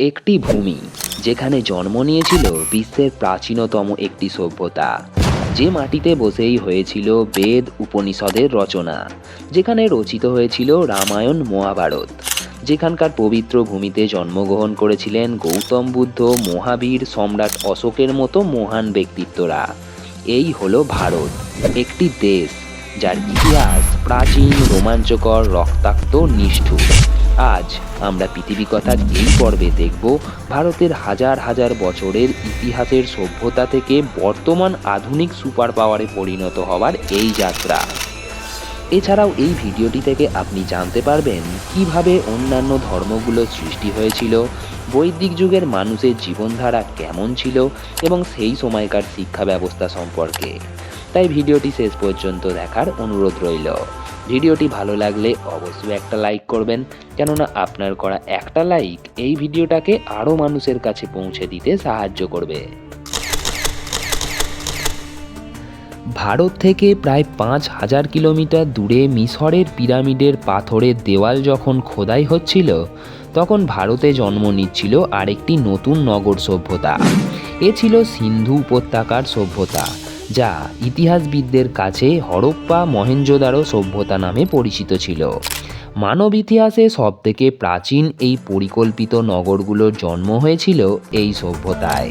একটি ভূমি, যেখানে জন্ম নিয়েছিল বিশ্বের প্রাচীনতম একটি সভ্যতা। যে মাটিতে বসেই হয়েছিল বেদ উপনিষদের রচনা, যেখানে রচিত হয়েছিল রামায়ণ মহাভারত। যেখানকার পবিত্র ভূমিতে জন্মগ্রহণ করেছিলেন গৌতম বুদ্ধ, মহাবীর সম্রাট অশোকের মতো মহান ব্যক্তিত্বরা। এই হলো ভারত, একটি দেশ, যার ইতিহাস প্রাচীন রোমাঞ্চকর, রক্তাক্ত, নিষ্ঠুর। আজ আমরা পৃথিবী কথার এই পর্বে দেখব ভারতের হাজার হাজার বছরের ইতিহাসের সভ্যতা থেকে বর্তমান আধুনিক সুপার পাওয়ারে পরিণত হওয়ার এই যাত্রা। এছাড়াও এই ভিডিওটি থেকে আপনি জানতে পারবেন কীভাবে অন্যান্য ধর্মগুলো সৃষ্টি হয়েছিল, বৈদিক যুগের মানুষের জীবনধারা কেমন ছিল এবং সেই সময়কার শিক্ষা ব্যবস্থা সম্পর্কে। তাই ভিডিওটি শেষ পর্যন্ত দেখার অনুরোধ রইল। ভিডিওটি ভালো লাগলে অবশ্যই একটা লাইক করবেন, কেননা আপনার করা একটা লাইক এই ভিডিওটাকে আরও মানুষের কাছে পৌঁছে দিতে সাহায্য করবে। ভারত থেকে প্রায় পাঁচ হাজার কিলোমিটার দূরে মিশরের পিরামিডের পাথরের দেওয়াল যখন খোদাই হচ্ছিল, তখন ভারতে জন্ম নিচ্ছিল আরেকটি নতুন নগর সভ্যতা। এ ছিল সিন্ধু উপত্যকার সভ্যতা। যা ইতিহাসবিদদের কাছে হরপ্পা মহেঞ্জোদারো সভ্যতা নামে পরিচিত ছিল। মানব ইতিহাসে সবথেকে প্রাচীন এই পরিকল্পিত নগরগুলোর জন্ম হয়েছিল এই সভ্যতায়।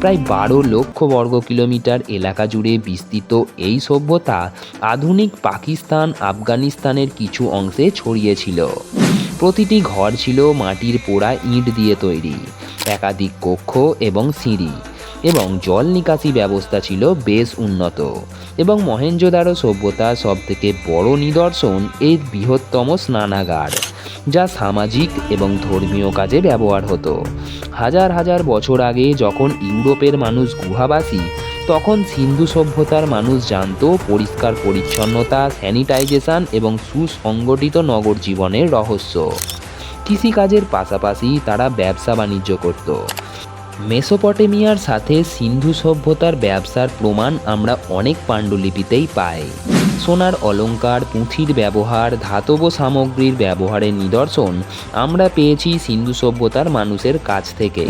প্রায় বারো লক্ষ বর্গ কিলোমিটার এলাকা জুড়ে বিস্তৃত এই সভ্যতা আধুনিক পাকিস্তান, আফগানিস্তানের কিছু অংশে ছড়িয়েছিল প্রতিটি ঘর ছিল মাটির পোড়া ইট দিয়ে তৈরি, একাধিক কক্ষ এবং সিঁড়ি। এবং জল নিকাশি ব্যবস্থা ছিল বেশ উন্নত। এবং মহেঞ্জোদারো সভ্যতার সবথেকে বড় নিদর্শন এর বৃহত্তম স্নানাগার, যা সামাজিক এবং ধর্মীয় কাজে ব্যবহার হতো। হাজার হাজার বছর আগে যখন ইউরোপের মানুষ গুহাবাসী, তখন সিন্ধু সভ্যতার মানুষ জানত পরিষ্কার পরিচ্ছন্নতা, স্যানিটাইজেশন এবং সুসংগঠিত নগর জীবনের রহস্য। কৃষিকাজের পাশাপাশি তারা ব্যবসা বাণিজ্য করত। মেসোপটেমিয়ার সাথে সিন্ধু সভ্যতার ব্যবসার প্রমাণ আমরা অনেক পাণ্ডুলিপিতেই পাই। সোনার অলঙ্কার, পুঁথির ব্যবহার, ধাতব সামগ্রীর ব্যবহারের নিদর্শন আমরা পেয়েছি সিন্ধু সভ্যতার মানুষের কাছ থেকে।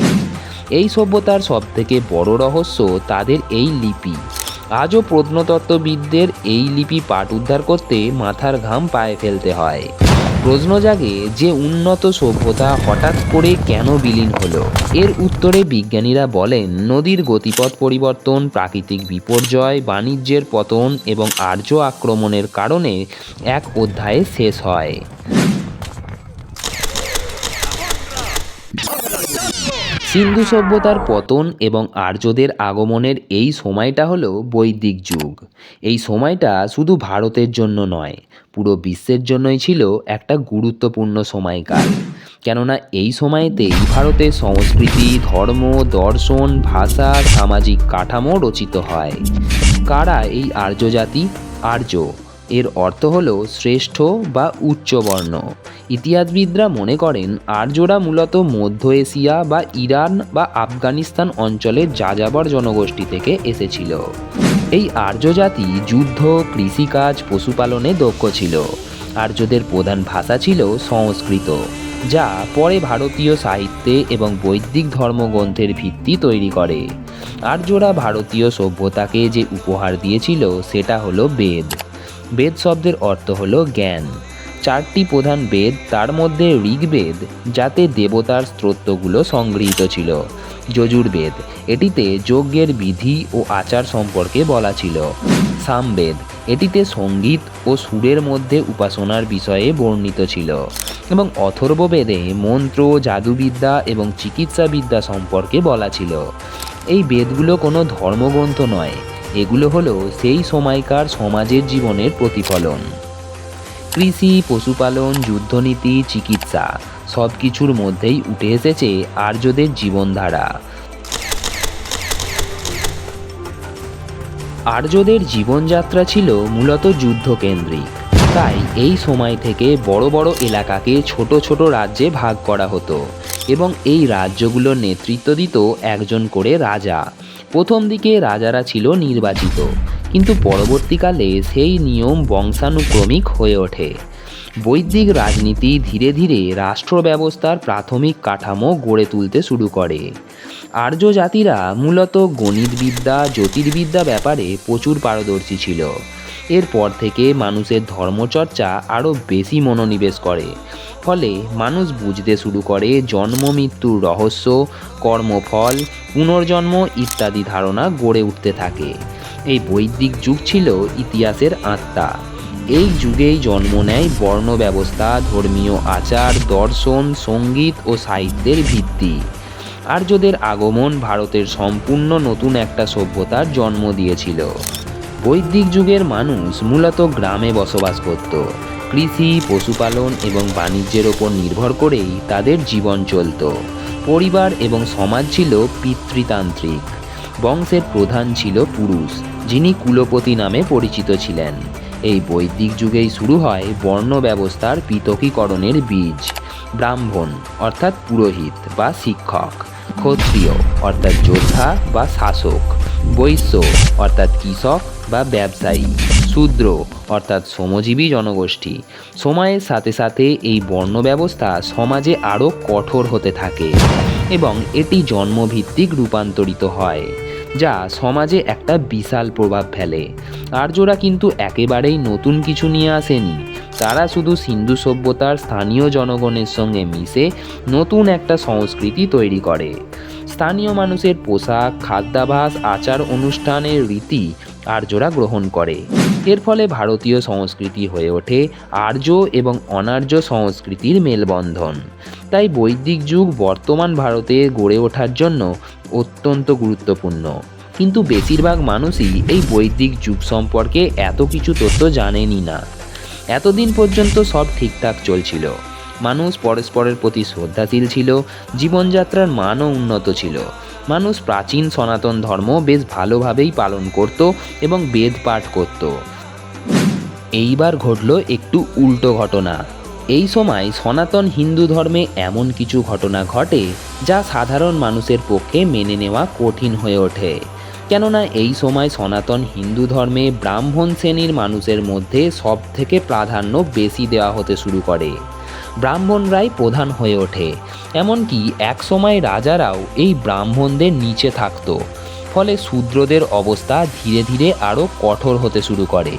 এই সভ্যতার সবথেকে বড় রহস্য তাদের এই লিপি। আজও প্রত্নতত্ত্ববিদদের এই লিপি পাঠ উদ্ধার করতে মাথার ঘাম পায়ে ফেলতে হয়। প্রশ্ন জাগে যে উন্নত সভ্যতা হঠাৎ করে কেন বিলীন হলো? এর উত্তরে বিজ্ঞানীরা বলেন, নদীর গতিপথ পরিবর্তন, প্রাকৃতিক বিপর্যয়, বাণিজ্যের পতন এবং আর্য আক্রমণের কারণে এক অধ্যায়ে শেষ হয়। সিন্ধু সভ্যতার পতন এবং আর্যদের আগমনের এই সময়টা হলো বৈদিক যুগ। এই সময়টা শুধু ভারতের জন্য নয়, পুরো বিশ্বের জন্যই ছিল একটা গুরুত্বপূর্ণ সময়কাল। কেননা এই সময়তেই ভারতের সংস্কৃতি, ধর্ম, দর্শন, ভাষা, সামাজিক কাঠামো রচিত হয়। কারা এই আর্য জাতি আর্য। এর অর্থ হল শ্রেষ্ঠ বা উচ্চবর্ণ ইতিহাসবিদরা মনে করেন আর্যরা মূলত মধ্য এশিয়া বা ইরান বা আফগানিস্তান অঞ্চলের যাযাবর জনগোষ্ঠী থেকে এসেছিল। এই আর্য জাতি যুদ্ধ, কৃষিকাজ, পশুপালনে দক্ষ ছিল। আর্যদের প্রধান ভাষা ছিল সংস্কৃত, যা পরে ভারতীয় সাহিত্যে এবং বৈদিক ধর্মগ্রন্থের ভিত্তি তৈরি করে। আর্যরা ভারতীয় সভ্যতাকে যে উপহার দিয়েছিল, সেটা হলো বেদ। বেদ শব্দের অর্থ হলো জ্ঞান। চারটি প্রধান বেদ, তার মধ্যে ঋগ্বেদ, যাতে দেবতার স্তোত্রগুলো সংগৃহীত ছিল। যজুর্বেদ, এটিতে যজ্ঞের বিধি ও আচার সম্পর্কে বলা ছিল। সামবেদ, এটিতে সংগীত ও সুরের মধ্যে উপাসনার বিষয়ে বর্ণিত ছিল। এবং অথর্ববেদে মন্ত্র, জাদুবিদ্যা এবং চিকিৎসাবিদ্যা সম্পর্কে বলা ছিল। এই বেদগুলো কোনো ধর্মগ্রন্থ নয়। এগুলো হলো সেই সময়কার সমাজের জীবনের প্রতিফলন। কৃষি, পশুপালন, যুদ্ধনীতি, চিকিৎসা সব কিছুর মধ্যেই উঠে এসেছে আর্যদের জীবনধারা। আর্যদের জীবনযাত্রা ছিল মূলত যুদ্ধকেন্দ্রিক। তাই এই সময় থেকে বড় বড় এলাকাকে ছোট ছোট রাজ্যে ভাগ করা হতো এবং এই রাজ্যগুলোর নেতৃত্ব দিত একজন করে রাজা। প্রথম দিকে রাজারা ছিল নির্বাচিত, কিন্তু পরবর্তীকালে সেই নিয়ম বংশানুক্রমিক হয়ে ওঠে। বৈদিক রাজনীতি ধীরে ধীরে রাষ্ট্র ব্যবস্থার প্রাথমিক কাঠামো গড়ে তুলতে শুরু করে। আর্য জাতিরা মূলত গণিতবিদ্যা, জ্যোতির্বিদ্যা ব্যাপারে প্রচুর পারদর্শী ছিল। এরপর থেকে মানুষের ধর্মচর্চা আরও বেশি মনোনিবেশ করে। ফলে মানুষ বুঝতে শুরু করে জন্ম, মৃত্যুর রহস্য, কর্মফল, পুনর্জন্ম ইত্যাদি ধারণা গড়ে উঠতে থাকে। এই বৈদিক যুগ ছিল ইতিহাসের আত্মা। এই যুগেই জন্ম নেয় বর্ণ ব্যবস্থা, ধর্মীয় আচার, দর্শন, সংগীত ও সাহিত্যের ভিত্তি। আর্যদের আগমন ভারতের সম্পূর্ণ নতুন একটা সভ্যতার জন্ম দিয়েছিল। বৈদিক যুগের মানুষ মূলত গ্রামে বসবাস করত। কৃষি, পশুপালন এবং বাণিজ্যের ওপর নির্ভর করেই তাদের জীবন চলত। পরিবার এবং সমাজ ছিল পিতৃতান্ত্রিক। বংশের প্রধান ছিল পুরুষ, যিনি কুলপতি নামে পরিচিত ছিলেন। এই বৈদিক যুগেই শুরু হয় বর্ণ ব্যবস্থার পৃথকীকরণের বীজ, ব্রাহ্মণ অর্থাৎ পুরোহিত বা শিক্ষক, ক্ষত্রিয় অর্থাৎ যোদ্ধা বা শাসক। বৈশ্য, অর্থাৎ কৃষক বা ব্যবসায়ী, শূদ্র, অর্থাৎ শ্রমজীবী জনগোষ্ঠী। সময়ের সাথে সাথে এই বর্ণ ব্যবস্থা সমাজে আরও কঠোর হতে থাকে এবং এটি জন্মভিত্তিক রূপান্তরিত হয়, যা সমাজে একটা বিশাল প্রভাব ফেলে। আর্যরা কিন্তু একেবারেই নতুন কিছু নিয়ে আসেনি। তারা শুধু সিন্ধু সভ্যতার স্থানীয় জনগণের সঙ্গে মিশে নতুন একটা সংস্কৃতি তৈরি করে। স্থানীয় মানুষের পোশাক, খাদ্যাভাস, আচার অনুষ্ঠানের রীতি আর্যরা গ্রহণ করে। এর ফলে ভারতীয় সংস্কৃতি হয়ে ওঠে আর্য এবং অনার্য সংস্কৃতির মেলবন্ধন। তাই বৈদিক যুগ বর্তমান ভারতে গড়ে ওঠার জন্য অত্যন্ত গুরুত্বপূর্ণ। কিন্তু বেশিরভাগ মানুষই এই বৈদিক যুগ সম্পর্কে এত কিছু তথ্য জানেনই না। এতদিন পর্যন্ত সব ঠিকঠাক চলছিল। মানুষ পরস্পরের প্রতি শ্রদ্ধাশীল ছিল, জীবনযাত্রার মানও উন্নত ছিল। মানুষ প্রাচীন সনাতন ধর্ম বেশ ভালোভাবেই পালন করত এবং বেদ পাঠ করত। এইবার ঘটল একটু উল্টো ঘটনা। এই সময় সনাতন হিন্দু ধর্মে এমন কিছু ঘটনা ঘটে যা সাধারণ মানুষের পক্ষে মেনে নেওয়া কঠিন হয়ে ওঠে। কেননা এই সময় সনাতন হিন্দু ধর্মে ব্রাহ্মণ শ্রেণির মানুষের মধ্যে সব থেকে প্রাধান্য বেশি দেওয়া হতে শুরু করে। ব্রাহ্মণরাই প্রধান হয়ে ওঠে। এমনকি এক সময় রাজারাও এই ব্রাহ্মণদের নিচে থাকতো। ফলে শূদ্রদের অবস্থা ধীরে ধীরে আরও কঠোর হতে শুরু করে।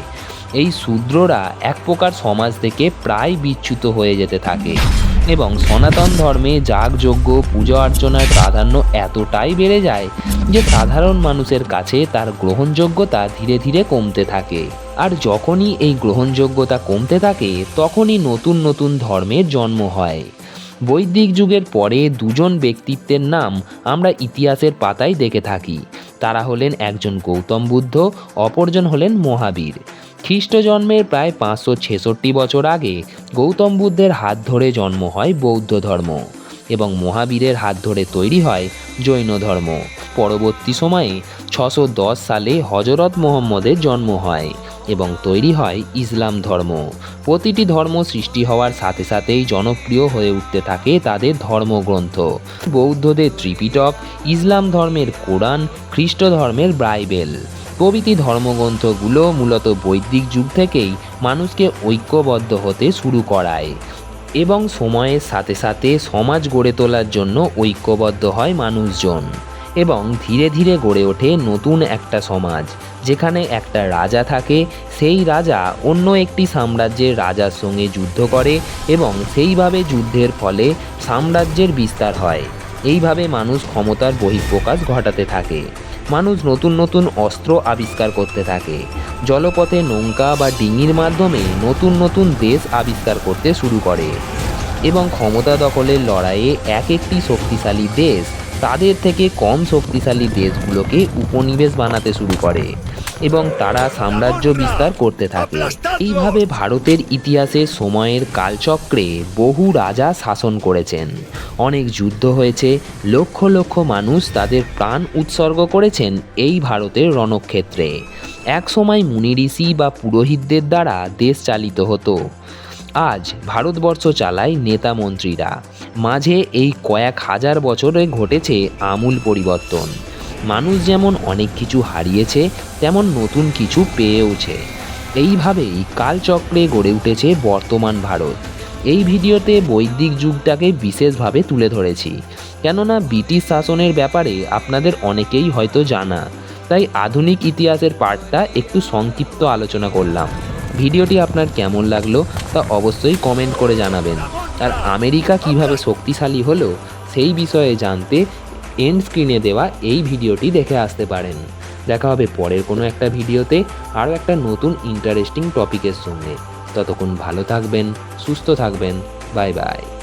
এই শূদ্ররা এক প্রকার সমাজ থেকে প্রায় বিচ্যুত হয়ে যেতে থাকে। এবং সনাতন ধর্মে যাগযজ্ঞ, পূজা অর্চনার প্রাধান্য এতটাই বেড়ে যায় যে সাধারণ মানুষের কাছে তার গ্রহণযোগ্যতা ধীরে ধীরে কমতে থাকে। আর যখনই এই গ্রহণযোগ্যতা কমতে থাকে, তখনই নতুন নতুন ধর্মের জন্ম হয়। বৈদিক যুগের পরে দুজন ব্যক্তিত্বের নাম আমরা ইতিহাসের পাতায় দেখে থাকি। তারা হলেন একজন গৌতম বুদ্ধ, অপরজন হলেন মহাবীর। খ্রিস্ট জন্মের প্রায় পাঁচশো ছেষট্টি বছর আগে গৌতম বুদ্ধের হাত ধরে জন্ম হয় বৌদ্ধ ধর্ম এবং মহাবীরের হাত ধরে তৈরি হয় জৈন ধর্ম। পরবর্তী সময়ে ছশো সালে হজরত মোহাম্মদের জন্ম হয়। এবং তৈরি হয় ইসলাম ধর্ম। প্রতিটি ধর্ম সৃষ্টি হওয়ার সাথে সাথেই জনপ্রিয় হয়ে উঠতে থাকে তাদের ধর্মগ্রন্থ। বৌদ্ধদের ত্রিপিটক, ইসলাম ধর্মের কোরআন, খ্রিস্ট ধর্মের বাইবেল। প্রভৃতি ধর্মগ্রন্থগুলো মূলত বৈদিক যুগ থেকেই মানুষকে ঐক্যবদ্ধ হতে শুরু করায় এবং সময়ের সাথে সাথে সমাজ গড়ে তোলার জন্য ঐক্যবদ্ধ হয় মানুষজন। এবং ধীরে ধীরে গড়ে ওঠে নতুন একটা সমাজ, যেখানে একটা রাজা থাকে। সেই রাজা অন্য একটি সাম্রাজ্যের রাজার সঙ্গে যুদ্ধ করে এবং সেইভাবে যুদ্ধের ফলে সাম্রাজ্যের বিস্তার হয়। এইভাবে মানুষ ক্ষমতার বহিঃপ্রকাশ ঘটাতে থাকে। মানুষ নতুন নতুন অস্ত্র আবিষ্কার করতে থাকে। জলপথে নৌকা বা ডিঙির মাধ্যমে নতুন নতুন দেশ আবিষ্কার করতে শুরু করে। এবং ক্ষমতা দখলের লড়াইয়ে এক একটি শক্তিশালী দেশ তাদের থেকে কম শক্তিশালী দেশগুলোকে উপনিবেশ বানাতে শুরু করে এবং তারা সাম্রাজ্য বিস্তার করতে থাকে। এইভাবে ভারতের ইতিহাসে সময়ের কালচক্রে বহু রাজা শাসন করেছেন। অনেক যুদ্ধ হয়েছে, লক্ষ লক্ষ মানুষ তাদের প্রাণ উৎসর্গ করেছেন এই ভারতের রণক্ষেত্রে। এক সময় মুনি ঋষি বা পুরোহিতদের দ্বারা দেশ চালিত হতো। আজ ভারতবর্ষ চালায় নেতা মন্ত্রীরা। মাঝে এই কয়েক হাজার বছরে ঘটেছে আমূল পরিবর্তন। মানুষ যেমন অনেক কিছু হারিয়েছে, তেমন নতুন কিছু পেয়েওছে। এইভাবেই কালচক্রে গড়ে উঠেছে বর্তমান ভারত। এই ভিডিওতে বৈদিক যুগটাকে বিশেষভাবে তুলে ধরেছি। কেননা ব্রিটিশ শাসনের ব্যাপারে আপনাদের অনেকেই হয়তো জানা, তাই আধুনিক ইতিহাসের পার্টটা একটু সংক্ষিপ্ত আলোচনা করলাম। ভিডিওটি আপনার কেমন লাগল তা অবশ্যই কমেন্ট করে জানাবেন। আর আমেরিকা কীভাবে শক্তিশালী হলো সেই বিষয়ে জানতে এন্ড স্ক্রিনে দেওয়া এই ভিডিওটি দেখে আসতে পারেন। দেখা হবে পরের কোনো একটা ভিডিওতে আরও একটা নতুন ইন্টারেস্টিং টপিকের সঙ্গে। ততক্ষণ ভালো থাকবেন, সুস্থ থাকবেন বাই বাই